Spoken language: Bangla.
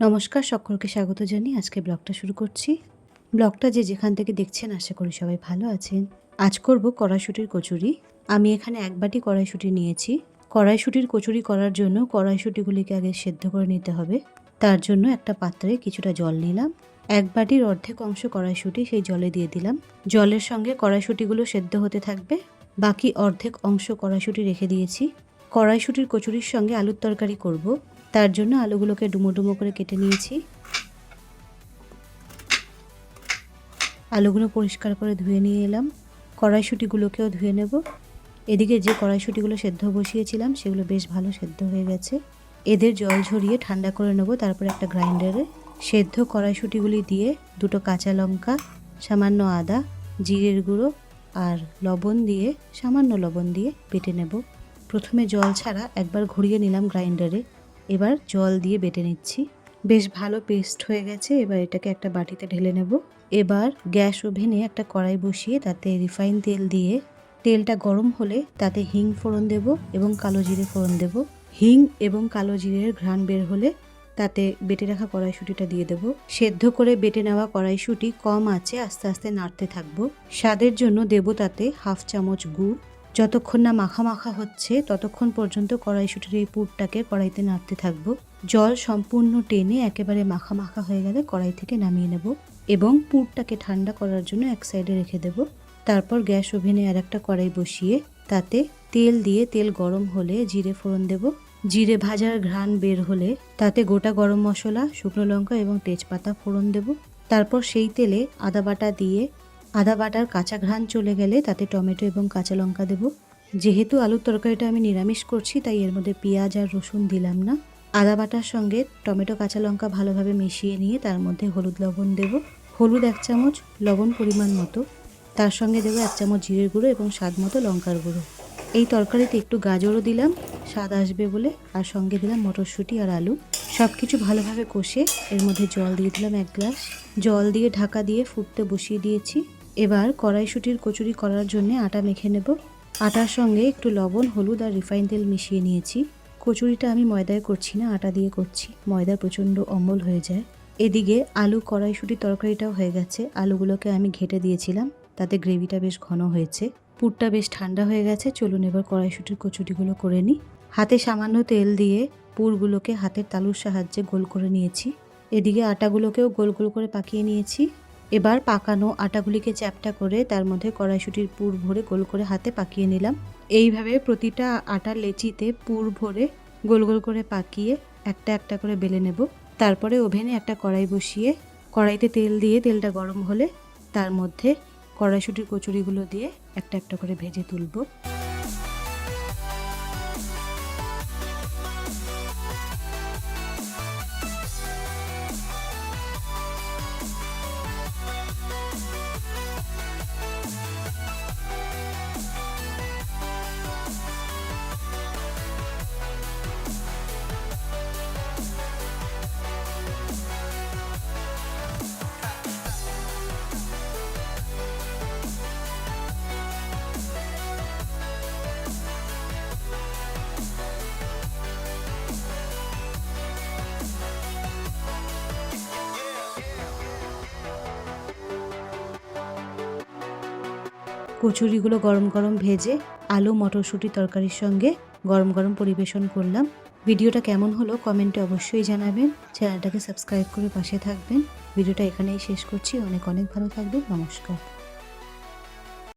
নমস্কার, সকলকে স্বাগত জানিয়ে আজকে ব্লগটা শুরু করছি। ব্লগটা যে যেখান থেকে দেখছেন, আশা করি সবাই ভালো আছেন। আজ করব কড়াইশুটির কচুরি। আমি এখানে এক বাটি কড়াইশুটি নিয়েছি। কড়াইশুটির কচুরি করার জন্য কড়াইশুটিগুলিকে আগে সেদ্ধ করে নিতে হবে। তার জন্য একটা পাত্রে কিছুটা জল নিলাম। এক বাটির অর্ধেক অংশ কড়াইশুটি সেই জলে দিয়ে দিলাম। জলের সঙ্গে কড়াইশুটিগুলো সেদ্ধ হতে থাকবে। বাকি অর্ধেক অংশ কড়াইশুটি রেখে দিয়েছি। কড়াইশুটির কচুরির সঙ্গে আলুর তরকারি করব। তার জন্য আলুগুলোকে ডুমো ডুমো করে কেটে নিয়েছি। আলুগুলো পরিষ্কার করে ধুয়ে নিয়ে এলাম। কড়াইশুটিগুলোকেও ধুয়ে নেব। এদিকে যে কড়াইশুটিগুলো সেদ্ধ বসিয়েছিলাম, সেগুলো বেশ ভালো সেদ্ধ হয়ে গেছে। এদের জল ঝরিয়ে ঠান্ডা করে নেব তারপর একটা গ্রাইন্ডারে। সেদ্ধ কড়াইশুটিগুলি দিয়ে দুটো কাঁচা লঙ্কা, সামান্য আদা, জিরের গুঁড়ো আর লবণ দিয়ে, সামান্য লবণ দিয়ে বেটে নেব। প্রথমে জল ছাড়া একবার ঘুরিয়ে নিলাম গ্রাইন্ডারে। এবার জল দিয়ে বেটে নিচ্ছি। বেশ ভালো পেস্ট হয়ে গেছে, এবার এটাকে একটা বাটিতে ঢেলে নেব। এবার গ্যাস ওভেনে একটা কড়াই বসিয়ে তাতে রিফাইন তেল দিয়ে, তেলটা গরম হলে তাতে হিং ফোড়ন দেব এবং কালো জিরে ফোড়ন দেব। হিং এবং কালো জিরের ঘ্রাণ বের হলে তাতে বেটে রাখা কড়াইশুটিটা দিয়ে দেব। সেদ্ধ করে বেটে নেওয়া কড়াইশুটি কম আছে, আস্তে আস্তে নাড়তে থাকব। স্বাদের জন্য দেব তাতে হাফ চামচ গুড় যতক্ষণ না মাখা মাখা হচ্ছে, ততক্ষণ পর্যন্ত কড়াইশুটির এই পুরটাকে কড়াইতে নাড়তে থাকব। জল সম্পূর্ণ টেনে একেবারে মাখা মাখা হয়ে গেলে কড়াই থেকে নামিয়ে নেব এবং পুরটাকে ঠান্ডা করার জন্য এক সাইডে রেখে দেব। তারপর গ্যাস ওভেনে আর একটা কড়াই বসিয়ে তাতে তেল দিয়ে তেল গরম হলে জিরে ফোড়ন দেব। জিরে ভাজার ঘ্রাণ বের হলে তাতে গোটা গরম মশলা, শুকনো লঙ্কা এবং তেজপাতা ফোড়ন দেব। তারপর সেই তেলে আদা বাটা দিয়ে আদা বাটার কাঁচা ঘ্রাণ চলে গেলে তাতে টমেটো এবং কাঁচা লঙ্কা দেব। যেহেতু আলুর তরকারিটা আমি নিরামিষ করছি, তাই এর মধ্যে পেঁয়াজ আর রসুন দিলাম না। আদা বাটার সঙ্গে টমেটো, কাঁচা লঙ্কা ভালোভাবে মিশিয়ে নিয়ে তার মধ্যে হলুদ লবণ দেব। হলুদ এক চামচ, লবণ পরিমাণ মতো। তার সঙ্গে দেবো এক চামচ জিরের গুঁড়ো এবং স্বাদ মতো লঙ্কার গুঁড়ো। এই তরকারিতে একটু গাজরও দিলাম, স্বাদ আসবে বলে। আর সঙ্গে দিলাম মটরশুঁটি আর আলু। সব কিছু ভালোভাবে কষে এর মধ্যে জল দিয়ে দিলাম এক গ্লাস। জল দিয়ে, ঢাকা দিয়ে ফুটতে বসিয়ে দিয়েছি। এবার কড়াইশুটির কচুরি করার জন্য আটা মেখে নেব। আটার সঙ্গে একটু লবণ, হলুদ আর রিফাইন তেল মিশিয়ে নিয়েছি। কচুরিটা আমি ময়দায় করছি না, আটা দিয়ে করছি। ময়দা প্রচণ্ড অম্বল হয়ে যায়। এদিকে আলু কড়াইশুটির তরকারিটাও হয়ে গেছে। আলুগুলোকে আমি ঘেটে দিয়েছিলাম, তাতে গ্রেভিটা বেশ ঘন হয়েছে। পুরটা বেশ ঠান্ডা হয়ে গেছে। চলুন এবার কড়াইশুটির কচুরিগুলো করে নিই। হাতে সামান্য তেল দিয়ে পুরগুলোকে হাতের তালুর সাহায্যে গোল করে নিয়েছি। এদিকে আটাগুলোকেও গোল গোল করে পাকিয়ে নিয়েছি। এবার পাকানো আটাগুলিকে চ্যাপটা করে তার মধ্যে কড়াইশুটির পুর ভরে গোল করে হাতে পাকিয়ে নিলাম। এইভাবে প্রতিটা আটার লেচিতে পুর ভরে গোল গোল করে পাকিয়ে একটা একটা করে বেলে নেব। তারপরে ওভেনে একটা কড়াই বসিয়ে কড়াইতে তেল দিয়ে তেলটা গরম হলে তার মধ্যে কড়াইশুটির কচুরিগুলো দিয়ে একটা একটা করে ভেজে তুলবো। কচুরিগুলো গরম গরম ভেজে আলু, মটরশুঁটি তরকারির সঙ্গে গরম গরম পরিবেশন করলাম। ভিডিওটা কেমন হলো কমেন্টে অবশ্যই জানাবেন। চ্যানেলটাকে সাবস্ক্রাইব করে পাশে থাকবেন। ভিডিওটা এখানেই শেষ করছি। অনেক অনেক ভালো থাকবেন। নমস্কার।